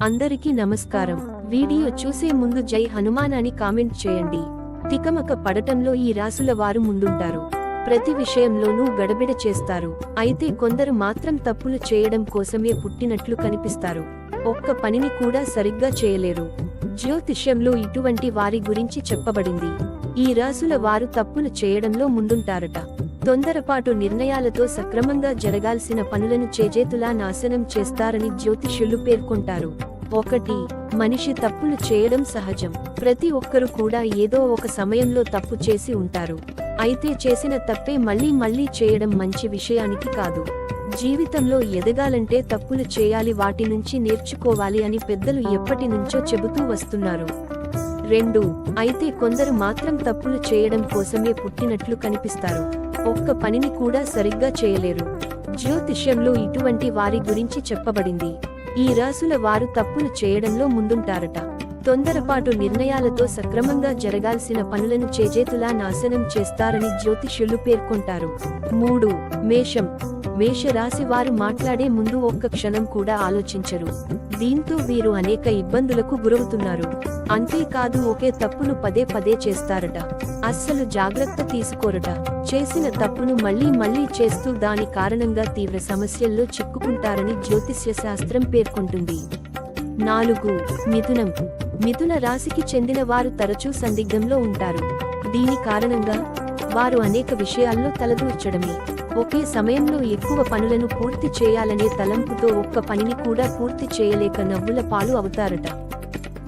అందరికీ నమస్కారం. వీడియో చూసే ముందు జై హనుమాన్ అని కామెంట్ చేయండి. తికమక పడటంలో ఈ రాసుల వారు ముందుంటారు. ప్రతి విషయంలోనూ గడబిడ చేస్తారు. అయితే కొందరు మాత్రం తప్పులు చేయడం కోసమే పుట్టినట్లు కనిపిస్తారు. ఒక్క పనిని కూడా సరిగ్గా చేయలేరు. జ్యోతిష్యంలో ఇటువంటి వారి గురించి చెప్పబడింది. ఈ రాసుల వారు తప్పులు చేయడంలో ముందుంటారట. తొందరపాటు నిర్ణయాలతో సక్రమంగా జరగాల్సిన పనులను చేజేతులా నాశనం చేస్తారని జ్యోతిష్యులు పేర్కొంటారు. ఒకటి మనిషి తప్పులు చేయడం సహజం. ప్రతి ఒక్కరు కూడా ఏదో ఒక సమయంలో తప్పు చేసి ఉంటారు. అయితే చేసిన తప్పే మళ్ళీ మళ్ళీ చేయడం మంచి విషయానికి కాదు. జీవితంలో ఎదగాలంటే తప్పులు చేయాలి వాటి నుంచి నేర్చుకోవాలి అని పెద్దలు ఎప్పటి నుంచో చెబుతూ వస్తున్నారు. రెండు అయితే కొందరు మాత్రం తప్పులు చేయడం కోసమే పుట్టినట్లు కనిపిస్తారు. ఒక్క పనిని కూడా సరిగ్గా చేయలేరు. జ్యోతిష్యంలో ఇటువంటి వారి గురించి చెప్పబడింది. ఈ రాసుల వారు తప్పులు చేయడంలో ముందుంటారట. తొందరపాటు నిర్ణయాలతో సక్రమంగా జరగాల్సిన పనులను చేజేతులా నాశనం చేస్తారని జ్యోతిష్యులు పేర్కొంటారు. మూడు. మేషం. మేషరాశి వారు మాట్లాడే ముందు ఒక్క క్షణం కూడా ఆలోచించరు. దీంతో వీరు అనేక ఇబ్బందులకు గురవుతున్నారు. అంతేకాదు ఒకే తప్పును పదే పదే చేస్తారట. అస్సలు జాగ్రత్త తీసుకోరట. చేసిన తప్పును మళ్ళీ మళ్ళీ చేస్తూ దాని కారణంగా తీవ్ర సమస్యల్లో చిక్కుకుంటారని జ్యోతిష్య శాస్త్రం పేర్కొంటుంది. నాలుగు. మిథునం. మిథున రాశికి చెందిన వారు తరచూ సందిగ్ధంలో ఉంటారు. దీని కారణంగా వారు అనేక విషయాల్లో తలదూర్చడమే. ఒకే సమయంలో ఎక్కువ పనులను పూర్తి చేయాలనే తలంపుతో ఒక్క పనిని కూడా పూర్తి చేయలేక నవ్వుల పాలు అవుతారట.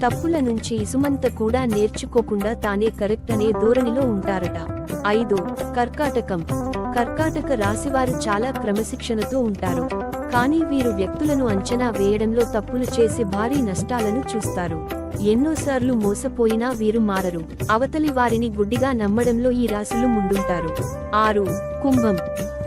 తప్పుల నుంచి ఇసుమంత కూడా నేర్చుకోకుండా తానే కరెక్ట్ అనే ధోరణిలో ఉంటారట. ఐదు కర్కాటకం. కర్కాటక రాశివారు చాలా క్రమశిక్షణతో ఉంటారు. కానీ వీరు వ్యక్తులను అంచనా వేయడంలో తప్పులు చేసి భారీ నష్టాలను చూస్తారు. ఎన్నోసార్లు మోసపోయినా వీరు మారరు. అవతలి వారిని గుడ్డిగా నమ్మడంలో ఈ రాశులు ముందుంటారు. ఆరు కుంభం.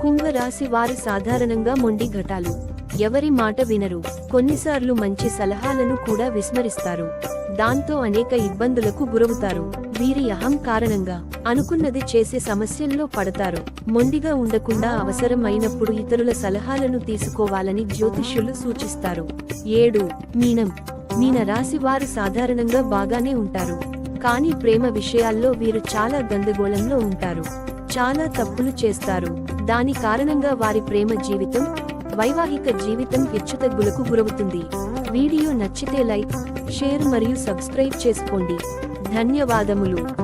కుంభ రాశి వారు సాధారణంగా మొండి ఘటాలు. ఎవరి మాట వినరు. కొన్నిసార్లు మంచి సలహాలను కూడా విస్మరిస్తారు. దాంతో అనేక ఇబ్బందులకు గురవుతారు. వీరి అహం కారణంగా అనుకున్నది చేసే సమస్యల్లో పడతారు. మొండిగా ఉండకుండా అవసరం అయినప్పుడు ఇతరుల సలహాలను తీసుకోవాలని జ్యోతిష్యులు సూచిస్తారు. ఏడు మీనం. మీన రాశి వారు సాధారణంగా బాగానే ఉంటారు. కానీ ప్రేమ విషయాల్లో వీరు చాలా గందరగోళంలో ఉంటారు. చాలా తప్పులు చేస్తారు. దాని కారణంగా వారి ప్రేమ జీవితం వైవాహిక జీవితం హెచ్చుతగ్గులకు గురవుతుంది. వీడియో నచ్చితే లైక్ షేర్ మరియు సబ్స్క్రైబ్ చేసుకోండి. ధన్యవాదములు.